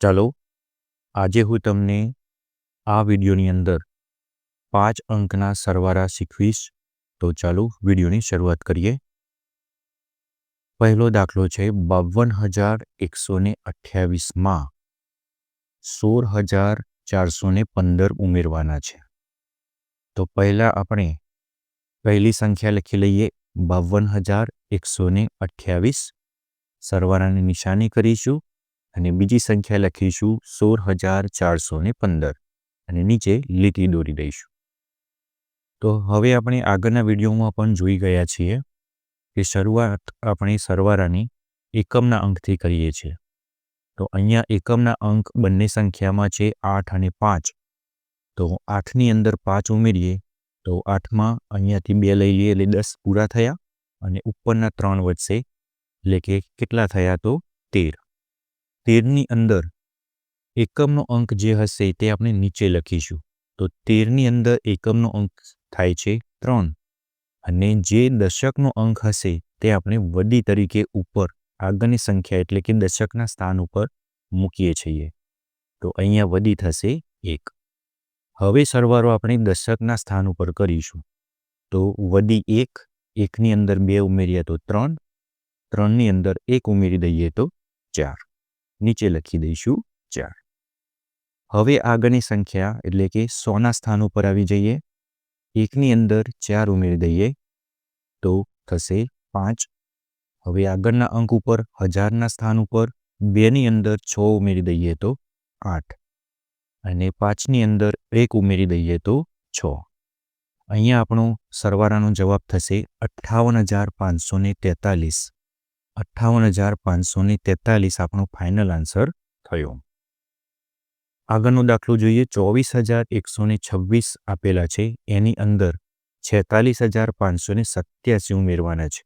ચાલો આજે હું તમને આ વિડીયોની અંદર પાંચ અંકના સરવાળા શીખવીશ. તો ચાલો વિડીયોની શરૂઆત કરીએ. પહેલો દાખલો છે બાવન હજાર એકસો ને અઠ્યાવીસમાં સોળ હજાર ચારસો ને પંદર ઉમેરવાના છે. તો પહેલાં આપણે પહેલી સંખ્યા લખી લઈએ. બાવન હજાર એકસો ને અઠ્યાવીસ. સરવાળાની નિશાની કરીશું. અને બીજી સંખ્યા લખીશું સોળ હજાર ચારસો ને પંદર અને નીચે લીટી દોરી દઈશું. તો હવે આપણે આગળના વિડીયોમાં પણ જોઈ ગયા છીએ કે શરૂઆત આપણે સરવાળાની એકમના અંકથી કરીએ છીએ. તો અહીંયા એકમના અંક બંને સંખ્યામાં છે આઠ અને પાંચ. તો આઠની અંદર પાંચ ઉમેરીએ તો આઠમાં અહીંયાથી બે લઈ લઈએ એટલે દસ પૂરા થયા અને ઉપરના ત્રણ વધશે એટલે કે કેટલા થયા તો તેર. તેરની અંદર એકમનો અંક જે હશે તે આપણે નીચે લખીશું. તો તેરની અંદર એકમનો અંક થાય છે ત્રણ. અને જે દશકનો અંક હશે તે આપણે વડી તરીકે ઉપર, આગળની સંખ્યા એટલે કે દશકના સ્થાન ઉપર મૂકીએ છીએ. તો અહીંયા વડી થશે એક. હવે સરવારો આપણે દશકના સ્થાન ઉપર કરીશું. તો વડી એક, એકની અંદર બે ઉમેરીએ તો ત્રણ. ત્રણની અંદર એક ઉમેરી દઈએ તો ચાર. નીચે લખી દઈશું ચાર. હવે આગળની સંખ્યા એટલે કે સોના સ્થાન ઉપર આવી જઈએ. એકની અંદર ચાર ઉમેરી દઈએ તો થશે પાંચ. હવે આગળના અંક ઉપર હજારના સ્થાન ઉપર બેની અંદર છ ઉમેરી દઈએ તો આઠ. અને પાંચની અંદર એક ઉમેરી દઈએ તો છ. અહીંયા આપણો સરવાળાનો જવાબ થશે અઠ્ઠાવન હજાર પાંચસો ને તેતાલીસ. અઠ્ઠાવન હજાર પાંચસો ને તેતાલીસ આપણો ફાઇનલ આન્સર થયો. આગળનો દાખલો જોઈએ. ચોવીસ હજાર એકસો ને છવ્વીસ આપેલા છે. એની અંદર છેતાલીસ હજાર પાંચસો ને સત્યાસી ઉમેરવાના છે.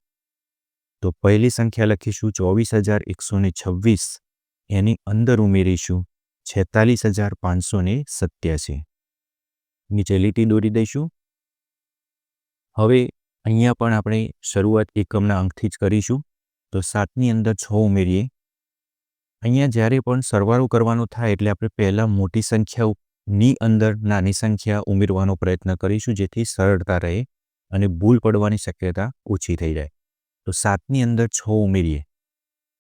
તો પહેલી સંખ્યા લખીશું. ચોવીસ હજાર એકસો છવ્વીસ. એની અંદર ઉમેરીશું. છેતાલીસ હજાર પાંચસો ને સત્યાસી. નીચે લીટી દોરી દઈશું. હવે અહીંયા પણ આપણે શરૂઆત એકમના અંકથી જ કરીશું. તો સાતની અંદર છ ઉમેરીએ. અહીંયા જ્યારે પણ સરવાળો કરવાનો થાય એટલે આપણે પહેલાં મોટી સંખ્યાની અંદર નાની સંખ્યા ઉમેરવાનો પ્રયત્ન કરીશું, જેથી સરળતા રહે અને ભૂલ પડવાની શક્યતા ઓછી થઈ જાય. તો સાતની અંદર છ ઉમેરીએ.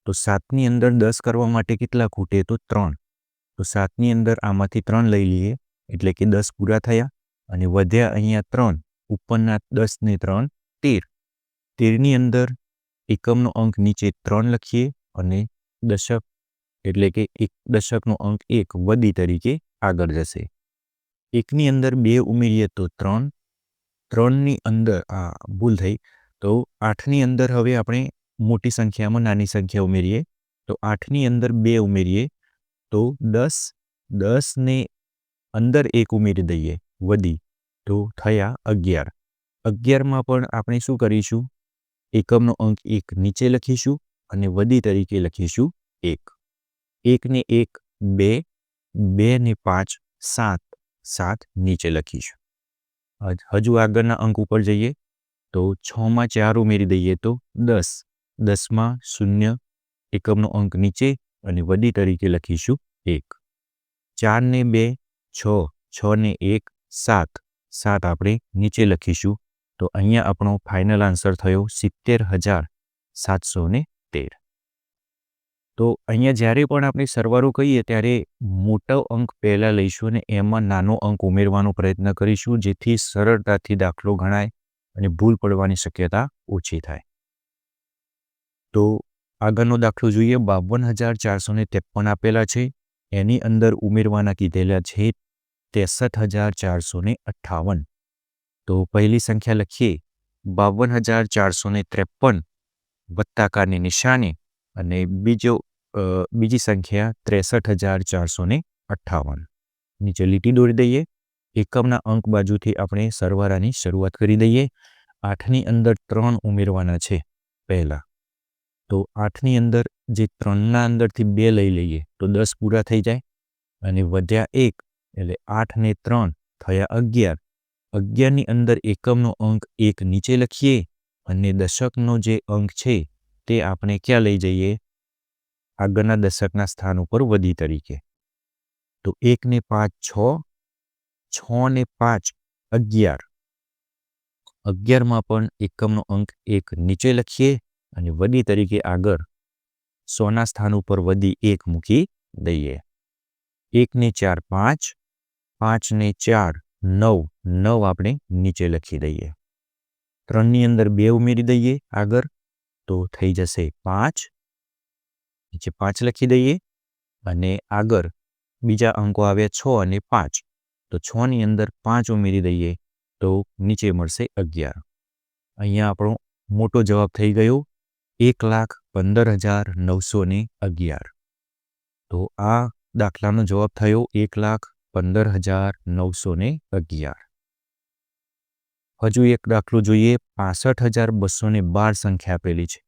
તો સાતની અંદર દસ કરવા માટે કેટલા ખૂટે? તો ત્રણ. તો સાતની અંદર આમાંથી ત્રણ લઈ લઈએ, એટલે કે દસ પૂરા થયા અને વધ્યા અહીંયા ત્રણ. ઉપરના દસ ને ત્રણ, તેર. તેરની અંદર એકમનો અંક નીચે ત્રણ લખીએ અને દશક, એટલે કે એક દશકનો અંક એક વદી તરીકે આગળ જશે. એકની અંદર બે ઉમેરીએ તો ત્રણ, ત્રણની અંદર, આ ભૂલ થઈ, તો આઠની અંદર હવે આપણે મોટી સંખ્યામાં નાની સંખ્યા ઉમેરીએ, તો આઠની અંદર બે ઉમેરીએ, તો દસ, દસને અંદર એક ઉમેરી દઈએ વધી તો થયા અગિયાર. અગિયારમાં પણ આપણે શું કરીશું? એકમનો અંક એક નીચે લખીશું અને વદી તરીકે લખીશું એક. એકને એક, બે બે ને પાંચ, સાત સાત નીચે લખીશું. હજુ આગળના અંક ઉપર જઈએ તો છમાં ચાર ઉમેરી દઈએ તો દસ. દસમાં શૂન્ય, એકમનો અંક નીચે અને વડી તરીકે લખીશું એક. ચારને બે, છ છ ને એક, સાત. સાત આપણે નીચે લખીશું તો અહીંયા આપણો ફાઇનલ આન્સર થયો સિત્તેર હજાર સાતસો ને તેર. તો અહીંયા જ્યારે પણ આપણે સરવારો કહીએ ત્યારે મોટો અંક પહેલાં લઈશું અને એમાં નાનો અંક ઉમેરવાનો પ્રયત્ન કરીશું, જેથી સરળતાથી દાખલો ગણાય અને ભૂલ પડવાની શક્યતા ઓછી થાય. તો આગળનો દાખલો જોઈએ, બાવન હજાર ચારસો ને ત્રેપન આપેલા છે. એની અંદર ઉમેરવાના કીધેલા છે ત્રેસઠ હજાર ચારસો ને અઠ્ઠાવન તો પહેલી સંખ્યા લખીએ. બાવન હજાર ચારસો ને ત્રેપન વત્તાકારની નિશાની અને બીજો બીજી સંખ્યા ત્રેસઠ હજાર ચારસો ને અઠ્ઠાવન. નીચે લીટી દોરી દઈએ. એકમના અંક બાજુથી આપણે સરવાળાની શરૂઆત કરી દઈએ. આઠની અંદર ત્રણ ઉમેરવાના છે પહેલાં. તો આઠની અંદર જે ત્રણના અંદરથી બે લઈ લઈએ તો દસ પૂરા થઈ જાય. અને વધ્યા એક એટલે આઠ ને ત્રણ થયા અગિયાર. અગિયારની અંદર એકમનો અંક એક નીચે લખીએ અને દશકનો જે અંક છે તે આપણે ક્યાં લઈ જઈએ? આગળના દશકના સ્થાન ઉપર વધી તરીકે. તો એકને પાંચ છ છ ને પાંચ, અગિયાર. અગિયારમાં પણ એકમનો અંક એક નીચે લખીએ અને વધી તરીકે આગળ સોના સ્થાન ઉપર વધી એક મૂકી દઈએ. એકને ચાર પાંચ, પાંચને ચાર નવ નવ આપણે નીચે લખી દઈએ. ત્રણની અંદર બે ઉમેરી દઈએ આગળ, તો થઈ જશે પાંચ. નીચે પાંચ લખી દઈએ અને આગળ બીજા અંકો આવ્યા છ અને પાંચ. તો છની અંદર પાંચ ઉમેરી દઈએ તો નીચે મળશે અગિયાર. અહીંયા આપણો મોટો જવાબ થઈ ગયો એક લાખ પંદર હજાર નવસો ને અગિયાર. તો આ દાખલાનો જવાબ થયો એક લાખ પંદર હજાર નવસો ને અગિયાર. હજુ એક દાખલો જોઈએ, પાસઠ હજાર બસો ને બાર સંખ્યા આપેલી છે.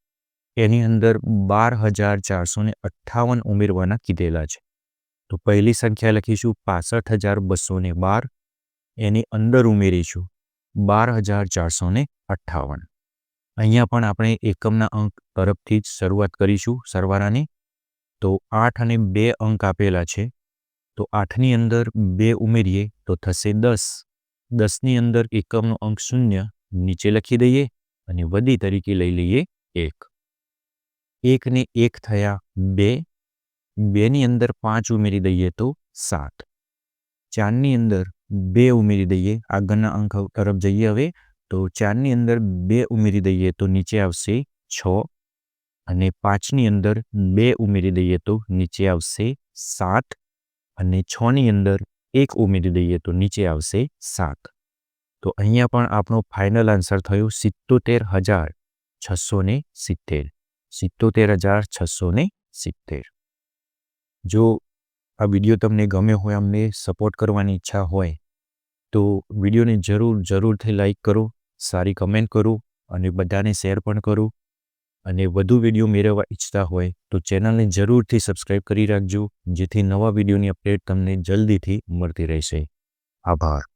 એની અંદર બાર હજાર ચારસો ને અઠ્ઠાવન ઉમેરવાના કીધેલા છે. તો પહેલી સંખ્યા લખીશું, પાસઠ હજાર બસો ને બાર. એની અંદર ઉમેરીશું, બાર હજાર ચારસો ને અઠ્ઠાવન. અહીંયા પણ આપણે એકમના અંક તરફથી જ શરૂઆત કરીશું સરવાળાની. તો આઠ અને બે અંક આપેલા છે. તો આઠની અંદર બે ઉમેરીએ તો થશે દસ. દસની અંદર એકમનો અંક શૂન્ય, નીચે લખી દઈએ અને વધી તરીકે લઈ લઈએ એક. એકને એક થયા બે. બેની અંદર પાંચ ઉમેરી દઈએ તો સાત. ચારની અંદર બે ઉમેરી દઈએ, આગળના અંક તરફ જઈએ હવે, તો ચારની અંદર બે ઉમેરી દઈએ તો નીચે આવશે છ. અને પાંચની અંદર બે ઉમેરી દઈએ તો નીચે આવશે સાત. અને છની અંદર એક ઉમેરી દઈએ તો નીચે આવશે સાત. તો અહીંયા પણ આપણો ફાઇનલ આન્સર થયો સિત્તોતેર હજાર છસો ને સિત્તેર. સિત્તોતેર હજાર છસો ને સિત્તેર. જો આ વીડિયો તમને ગમ્યો હોય, અમને સપોર્ટ કરવાની ઈચ્છા હોય, તો વિડીયોને જરૂર, જરૂરથી લાઈક કરો, સારી કમેન્ટ કરો અને બધાને શેર પણ કરો. અને વધુ વીડિયો મેળવવા ઈચ્છતા હોય તો ચેનલને જરૂરથી સબસ્ક્રાઈબ કરી રાખજો, જેથી નવા વિડીયોની અપડેટ તમને જલ્દીથી મળતી રહેશે. આભાર.